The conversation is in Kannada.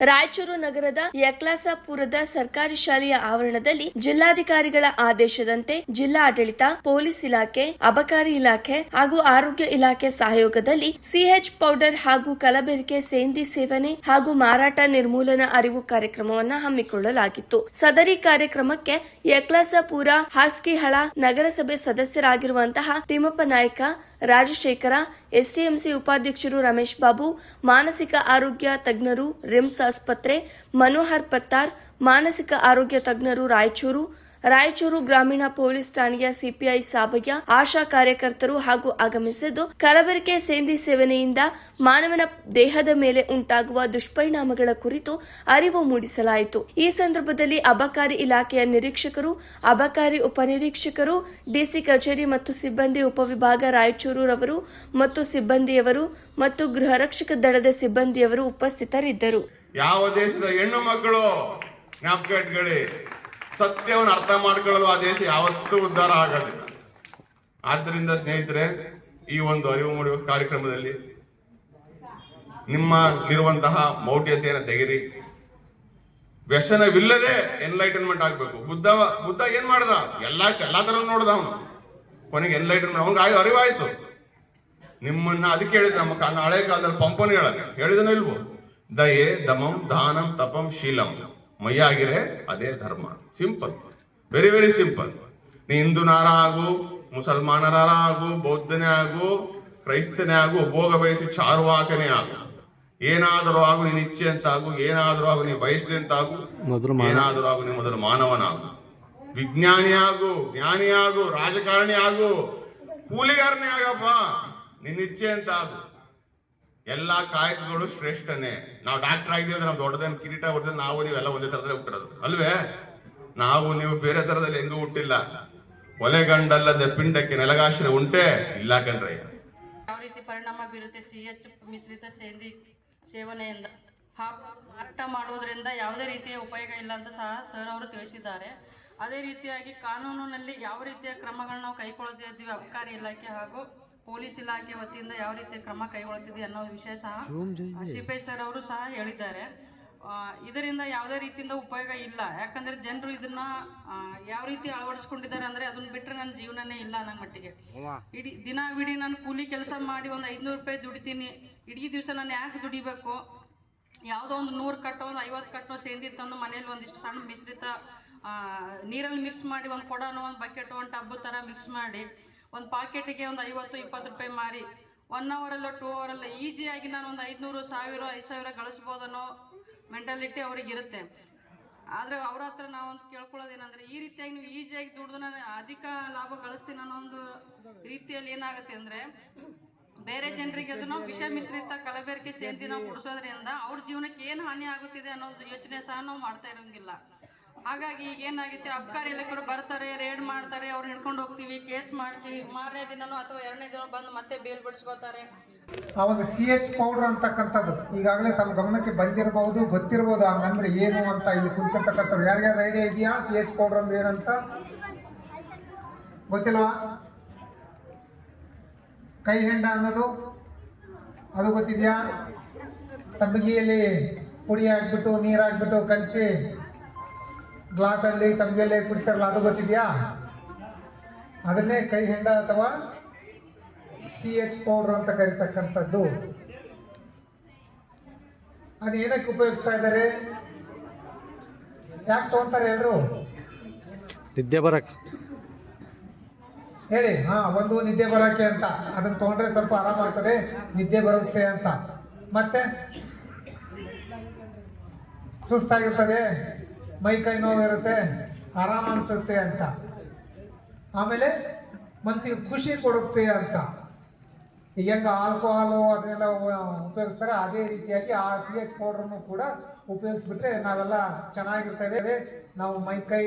ರಾಯಚೂರು ನಗರದ ಯಕ್ಲಾಸಾಪುರದ ಸರ್ಕಾರಿ ಶಾಲೆಯ ಆವರಣದಲ್ಲಿ ಜಿಲ್ಲಾಧಿಕಾರಿಗಳ ಆದೇಶದಂತೆ ಜಿಲ್ಲಾಡಳಿತ, ಪೊಲೀಸ್ ಇಲಾಖೆ, ಅಬಕಾರಿ ಇಲಾಖೆ ಹಾಗೂ ಆರೋಗ್ಯ ಇಲಾಖೆ ಸಹಯೋಗದಲ್ಲಿ ಸಿಎಚ್ ಪೌಡರ್ ಹಾಗೂ ಕಲಬೆರಕೆ ಸೇಂದಿ ಸೇವನೆ ಹಾಗೂ ಮಾರಾಟ ನಿರ್ಮೂಲನಾ ಅರಿವು ಕಾರ್ಯಕ್ರಮವನ್ನು ಹಮ್ಮಿಕೊಳ್ಳಲಾಗಿತ್ತು. ಸದರಿ ಕಾರ್ಯಕ್ರಮಕ್ಕೆ ಯಕ್ಲಾಸಾಪುರ ಹಾಸ್ಕಿಹಳ ನಗರಸಭೆ ಸದಸ್ಯರಾಗಿರುವಂತಹ ತಿಮ್ಮಪ್ಪ ನಾಯ್ಕ ರಾಜಶೇಖರ ಎಸ್ಟಿಎಂಸಿ ಉಪಾಧ್ಯಕ್ಷರು ರಮೇಶ್ ಬಾಬು, ಮಾನಸಿಕ ಆರೋಗ್ಯ ತಜ್ಞರು ರಿಮ್ಸ್ ಆಸ್ಪತ್ರೆ, ಮನೋಹರ್ ಪತ್ತಾರ್, ಮಾನಸಿಕ ಆರೋಗ್ಯ ತಜ್ಞರು ರಾಯಚೂರು ರಾಯಚೂರು ಗ್ರಾಮೀಣ ಪೊಲೀಸ್ ಠಾಣೆಯ ಸಿಪಿಐ ಸಾಬಯ್ಯ, ಆಶಾ ಕಾರ್ಯಕರ್ತರು ಹಾಗೂ ಆಗಮಿಸಿದ್ದು ಕಲಬೆರಕೆ ಸೇಂದಿ ಸೇವನೆಯಿಂದ ಮಾನವನ ದೇಹದ ಮೇಲೆ ಉಂಟಾಗುವ ದುಷ್ಪರಿಣಾಮಗಳ ಕುರಿತು ಅರಿವು ಮೂಡಿಸಲಾಯಿತು. ಈ ಸಂದರ್ಭದಲ್ಲಿ ಅಬಕಾರಿ ಇಲಾಖೆಯ ನಿರೀಕ್ಷಕರು, ಅಬಕಾರಿ ಉಪನಿರೀಕ್ಷಕರು, ಡಿಸಿ ಕಚೇರಿ ಮತ್ತು ಸಿಬ್ಬಂದಿ ಉಪವಿಭಾಗ ರಾಯಚೂರು ರವರು ಮತ್ತು ಸಿಬ್ಬಂದಿಯವರು ಮತ್ತು ಗೃಹ ರಕ್ಷಕ ದಳದ ಸಿಬ್ಬಂದಿಯವರು ಉಪಸ್ಥಿತರಿದ್ದರು. ಯಾವ ದೇಶದ ಹೆಣ್ಣು ಮಕ್ಕಳು ಸತ್ಯವನ್ನು ಅರ್ಥ ಮಾಡಿಕೊಳ್ಳಲು ಆ ದೇಶ ಯಾವತ್ತೂ ಉದ್ಧಾರ ಆಗೋದಿಲ್ಲ ಆದ್ದರಿಂದ ಸ್ನೇಹಿತರೆ, ಈ ಒಂದು ಅರಿವು ಮೂಡುವ ಕಾರ್ಯಕ್ರಮದಲ್ಲಿ ನಿಮ್ಮ ಇರುವಂತಹ ಮೌಢ್ಯತೆಯನ್ನು ತೆಗೆರಿ. ವ್ಯಸನವಿಲ್ಲದೆ ಎನ್ಲೈಟನ್ಮೆಂಟ್ ಆಗಬೇಕು. ಬುದ್ಧ ಬುದ್ಧ ಏನ್ ಮಾಡ್ದ? ಎಲ್ಲ, ಎಲ್ಲಾ ತರ ನೋಡ್ದ ಅವನು. ಕೊನೆಗೆ ಎನ್ಲೈಟನ್ಮೆಂಟ್ ಅವನಿಗೆ ಆಗಿ ಅರಿವಾಯ್ತು. ನಿಮ್ಮನ್ನ ಅದಕ್ಕೆ ಹೇಳಿದ್ರೆ ನಮ್ಮ ಹಳೆ ಕಾಲದಲ್ಲಿ ಪಂಪನ್ ಹೇಳಲ್ಲ ಹೇಳಿದನೋ ಇಲ್ವೋ? ದಯೆ, ದಮಂ, ದಾನಂ, ತಪಂ, ಶೀಲಂ. ಮೈಯಾಗಿರೆ ಅದೇ ಧರ್ಮ. ಸಿಂಪಲ್ ವೆರಿ ವೆರಿ ಸಿಂಪಲ್ ನೀ ಹಿಂದೂನಾರ ಆಗು ಮುಸಲ್ಮಾನರಾರ ಆಗು ಬೌದ್ಧನೇ ಆಗು ಕ್ರೈಸ್ತನೇ ಆಗು ಭೋಗ ಬಯಸಿ ಚಾರುವಾಕನೇ ಆಗು. ಏನಾದರೂ ಆಗು ನೀನು ಇಚ್ಛೆ ಅಂತ ಆಗು ಏನಾದರೂ ಆಗು ನೀ ಬಯಸಿದೆ ಅಂತ ಆಗು ಏನಾದರೂ ಆಗು ನೀ ಮೊದಲು ಮಾನವನಾಗು. ವಿಜ್ಞಾನಿ ಆಗು ಜ್ಞಾನಿ ಆಗು ರಾಜಕಾರಣಿ ಆಗು ಕೂಲಿಗಾರನೇ ಆಗಪ್ಪ ನಿನ್ನ ಇಚ್ಛೆ ಅಂತ ಆಗು ಎಲ್ಲಾ ಕಾಯಕಗಳು ಶ್ರೇಷ್ಠನೇ. ನಾವು ಡಾಕ್ಟರ್ ಆಗಿದ್ದೀವಿ ಅಂದ್ರೆ ನಾವು ದೊಡ್ಡದೇನು ಕಿರೀಟ ಹೊಡೆದ್ರೆ ನಾವು ನೀವೆಲ್ಲ ಒಂದೇ ತರದಲ್ಲೇ ಹುಟ್ಟಿರೋದು. ಅಲ್ವೇ? ನಾವು ನೀವು ಬೇರೆ ತರದಲ್ಲಿ ಹೆಂಗೂ ಹುಟ್ಟಿಲ್ಲ. ಒಲೆಗಂಡಲ್ಲದ ಪಿಂಡಕ್ಕೆ ನೆಲಗಾಶನ ಉಂಟೆ? ಇಲ್ಲ ಕಣ್ರೆ. ಯಾವ ರೀತಿ ಪರಿಣಾಮ ಬೀರುತ್ತೆ ಸಿ ಎಚ್ ಮಿಶ್ರಿತ ಸೇಂದಿ ಸೇವನೆಯಿಂದ? ಹಾಗೂ ಮಾರಾಟ ಮಾಡುವುದರಿಂದ ಯಾವುದೇ ರೀತಿಯ ಉಪಯೋಗ ಇಲ್ಲ ಅಂತ ಸಹ ಸರ್ ಅವರು ತಿಳಿಸಿದ್ದಾರೆ. ಅದೇ ರೀತಿಯಾಗಿ ಕಾನೂನಿನಲ್ಲಿ ಯಾವ ರೀತಿಯ ಕ್ರಮಗಳನ್ನ ನಾವು ಕೈಗೊಳ್ಳುತ್ತಿದ್ದೀವಿ? ಅಬಕಾರಿ ಇಲಾಖೆ ಹಾಗೂ ಪೊಲೀಸ್ ಇಲಾಖೆ ವತಿಯಿಂದ ಯಾವ ರೀತಿ ಕ್ರಮ ಕೈಗೊಳ್ಳುತ್ತಿದೆ ಅನ್ನೋ ವಿಷಯ ಸಹ ಸಿಪಿಐ ಸರ್ ಅವರು ಸಹ ಹೇಳಿದ್ದಾರೆ. ಇದರಿಂದ ಯಾವುದೇ ರೀತಿಯಿಂದ ಉಪಯೋಗ ಇಲ್ಲ. ಯಾಕಂದ್ರೆ ಜನರು ಇದನ್ನ ಯಾವ ರೀತಿ ಅಳವಡಿಸ್ಕೊಂಡಿದ್ದಾರೆ ಅಂದ್ರೆ ಅದನ್ನ ಬಿಟ್ಟರೆ ನನ್ನ ಜೀವನನೇ ಇಲ್ಲ ಅನ್ನೋ ಮಟ್ಟಿಗೆ. ಇಡೀ ದಿನ ಬಿಡಿ ನಾನು ಕೂಲಿ ಕೆಲಸ ಮಾಡಿ ಒಂದು ಐದ್ನೂರು ರೂಪಾಯಿ ದುಡಿತೀನಿ. ಇಡೀ ದಿವಸ ನಾನು ಯಾಕೆ ದುಡಿಬೇಕು? ಯಾವುದೋ ಒಂದು ನೂರು ಕಟ್ಟೋ ಒಂದು ಐವತ್ತು ಕಟ್ಟೋ ಸೇಂದಿ ತಂದು ಮನೇಲಿ ಒಂದಿಷ್ಟು ಸಣ್ಣ ಮಿಶ್ರಿತ ನೀರಲ್ಲಿ ಮಿಕ್ಸ್ ಮಾಡಿ ಒಂದು ಕೊಡೋನು ಒಂದು ಬಕೆಟ್ ಒಂದು ಟಬ್ಬು ಥರ ಮಿಕ್ಸ್ ಮಾಡಿ ಒಂದು ಪಾಕೆಟಿಗೆ ಒಂದು ಐವತ್ತು, ಇಪ್ಪತ್ತು ರೂಪಾಯಿ ಮಾರಿ. ಒನ್ ಅವರಲ್ಲೋ ಟೂ ಅವರಲ್ಲೋ ಈಸಿಯಾಗಿ ನಾನು ಒಂದು ಐದುನೂರು, ಸಾವಿರ, ಐದು ಸಾವಿರ ಗಳಿಸ್ಬೋದು ಅನ್ನೋ ಮೆಂಟಾಲಿಟಿ ಅವ್ರಿಗೆ ಇರುತ್ತೆ. ಆದರೆ ಅವ್ರ ಹತ್ರ ನಾವೊಂದು ಕೇಳ್ಕೊಳ್ಳೋದೇನಂದ್ರೆ, ಈ ರೀತಿಯಾಗಿ ನೀವು ಈಸಿಯಾಗಿ ದುಡ್ದು ನಾನು ಅಧಿಕ ಲಾಭ ಗಳಿಸ್ತೀನಿ ಅನ್ನೋ ಒಂದು ರೀತಿಯಲ್ಲಿ ಏನಾಗುತ್ತೆ ಅಂದರೆ, ಬೇರೆ ಜನರಿಗೆ ಅದನ್ನು ವಿಷ ಮಿಶ್ರಿತ ಕಲಬೆರಕೆ ಸೇರಿಸಿ ನಾವು ಕೊಡಿಸೋದ್ರಿಂದ ಅವ್ರ ಜೀವನಕ್ಕೆ ಏನು ಹಾನಿ ಆಗುತ್ತಿದೆ ಅನ್ನೋದು ಯೋಚನೆ ಸಹ ನಾವು ಮಾಡ್ತಾ ಇರೋಂಗಿಲ್ಲ. ಹಾಗಾಗಿ ಈಗ ಏನಾಗುತ್ತೆ ಅಬ್ಕಾರಿ ಇಲಾಖೆಯವರು ಬರ್ತಾರೆ ರೇಡ್ ಮಾಡ್ತಾರೆ, ಅವ್ರು ಹಿಡ್ಕೊಂಡು ಹೋಗ್ತೀವಿ ಕೇಸ್ ಮಾಡ್ತೀವಿ. ಮಾರನೇ ದಿನನೂ ಅಥವಾ ಎರಡನೇ ದಿನ ಬಂದು ಮತ್ತೆ ಬೇಲ್ ಬಿಡಿಸ್ಕೋತಾರೆ. ಆ ಒಂದು ಸಿ ಎಚ್ ಪೌಡರ್ ಅಂತಕ್ಕಂಥದ್ದು, ಈಗಾಗಲೇ ತಮ್ಮ ಗಮನಕ್ಕೆ ಬಂದಿರಬಹುದು, ಗೊತ್ತಿರಬಹುದು ಹಂಗಂದ್ರೆ ಏನು ಅಂತ ಇಲ್ಲಿ ಕುಂತಿರ್ತಕ್ಕಂಥವ್ರು ಯಾರ್ಯಾರು ಐಡಿಯಾ ಇದೆಯಾ ಸಿ ಎಚ್ ಪೌಡರ್ ಅಂದ್ರೆ ಏನಂತ? ಗೊತ್ತಿಲ್ವಾ? ಕೈ ಹೆಂಡ ಅನ್ನೋದು? ಅದು ಗೊತ್ತಿದೆಯಾ? ತಂಬಿಗೆಯಲ್ಲಿ ಪುಡಿ ಹಾಕ್ಬಿಟ್ಟು, ನೀರು ಹಾಕ್ಬಿಟ್ಟು ಕಲಸಿ ಗ್ಲಾಸಲ್ಲಿ ತಂಬಿಯಲ್ಲಿ ಕುಡಿತಾರಲ್ಲ ಅದು ಗೊತ್ತಿದೆಯಾ? ಅದನ್ನೇ ಕೈ ಹೆಂಡ ಅಥವಾ ಸಿ ಎಚ್ ಪೌಡರ್ ಅಂತ ಕರಿತಕ್ಕಂಥದ್ದು. ಅದು ಏನಕ್ಕೆ ಉಪಯೋಗಿಸ್ತಾ ಇದ್ದಾರೆ? ಯಾಕೆ ತಗೊಂತಾರೆ ಎಲ್ಲರೂ ನಿದ್ದೆ ಬರಕ್ ಹೇಳಿ ಹಾ ಒಂದು ನಿದ್ದೆ ಬರೋಕ್ಕೆ ಅಂತ. ಅದನ್ನ ತಗೊಂಡ್ರೆ ಸ್ವಲ್ಪ ಆರಾಮ ಆಗ್ತದೆ ನಿದ್ದೆ ಬರುತ್ತೆ ಅಂತ. ಮತ್ತೆ? ಸುಸ್ತಾಗಿರ್ತದೆ. ಮೈ ಕೈ ನೋವಿರುತ್ತೆ ಆರಾಮ ಅನ್ಸುತ್ತೆ ಅಂತ. ಆಮೇಲೆ ಮನಸ್ಸಿಗೆ ಖುಷಿ ಕೊಡುತ್ತೆ ಅಂತ. ಈಗ ಹೆಂಗೆ ಆಲ್ಕೋಹಾಲು ಅದನ್ನೆಲ್ಲ ಉಪಯೋಗಿಸ್ತಾರೆ, ಅದೇ ರೀತಿಯಾಗಿ ಆ ಸಿ ಎಚ್ ಪೌಡ್ರನ್ನು ಕೂಡ ಉಪಯೋಗಿಸ್ಬಿಟ್ರೆ ನಾವೆಲ್ಲ ಚೆನ್ನಾಗಿರ್ತೇವೆ. ನಾವು ಮೈ ಕೈ